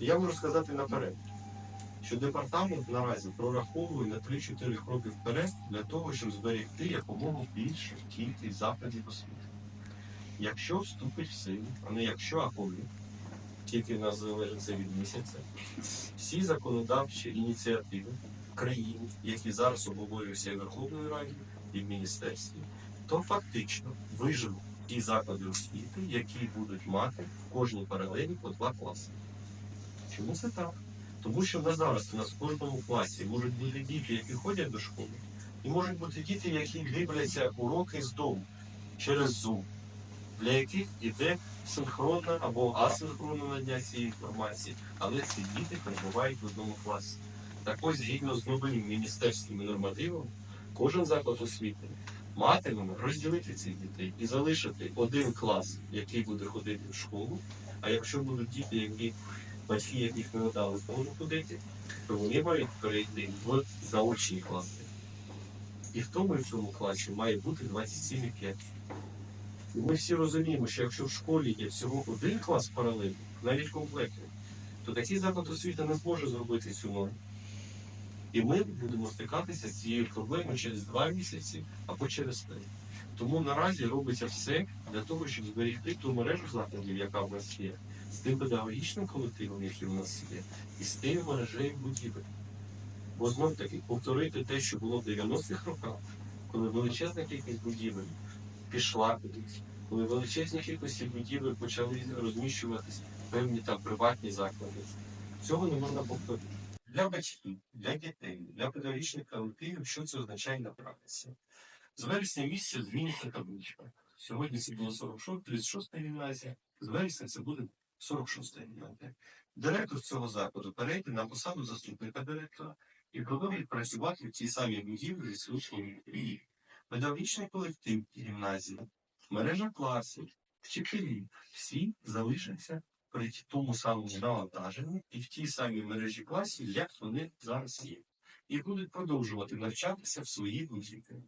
Я можу сказати наперед, що департамент наразі прораховує на 3-4 кроки вперед для того, щоб зберегти якомога більшу кількість закладів освіти. Якщо вступить в силу, а не якщо, а коли, тільки нас залежить це від місяця, всі законодавчі ініціативи країни, які зараз обговорюються і Верховною Раді, і в міністерстві, то фактично виживуть ті заклади освіти, які будуть мати в кожній паралелі по два класи. Чому це так? Тому що на зараз у нас в кожному класі можуть бути діти, які ходять до школи, і можуть бути діти, які дивляться уроки з дому через Zoom, для яких іде синхронна або асинхронна надання цієї інформації, але ці діти перебувають в одному класі. Так ось, згідно з новим міністерськими нормативами, кожен заклад освіти матиме розділити цих дітей і залишити один клас, який буде ходити в школу. А якщо будуть діти, які батьки яких не надали змогу ходити, то вони мають перейти в заочні класи. І в тому і в цьому класі має бути 27,5. І ми всі розуміємо, що якщо в школі є всього один клас паралельно, навіть комплектний, то такий заклад освіти не зможе зробити цю норму. І ми будемо стикатися з цією проблемою через два місяці або через три. Тому наразі робиться все для того, щоб зберегти ту мережу закладів, яка в нас є, з тим педагогічним колективом, який в нас є, і з тим мережею будівель. Бо знов таки повторити те, що було в 90-х роках, коли величезна кількість будівель пішла кудись, коли величезні кількості будівель почали розміщуватись певні там приватні заклади. Цього не можна повторити. Для батьків, для дітей, для педагогічних колективів, що це означає на практиці. З вересня місяця зміниться табличка. Сьогодні це було 46, 36 гімназія, з вересня це буде 46 гімназія. Директор цього закладу перейде на посаду заступника директора і продовжить працювати в тій самій будівлі з учнями. Педагогічний колектив гімназії, мережа класів, вчителі, всі залишаться при тому самому навантаженні і в тій самій мережі класів, як вони зараз є, і будуть продовжувати навчатися в своїй будівлі.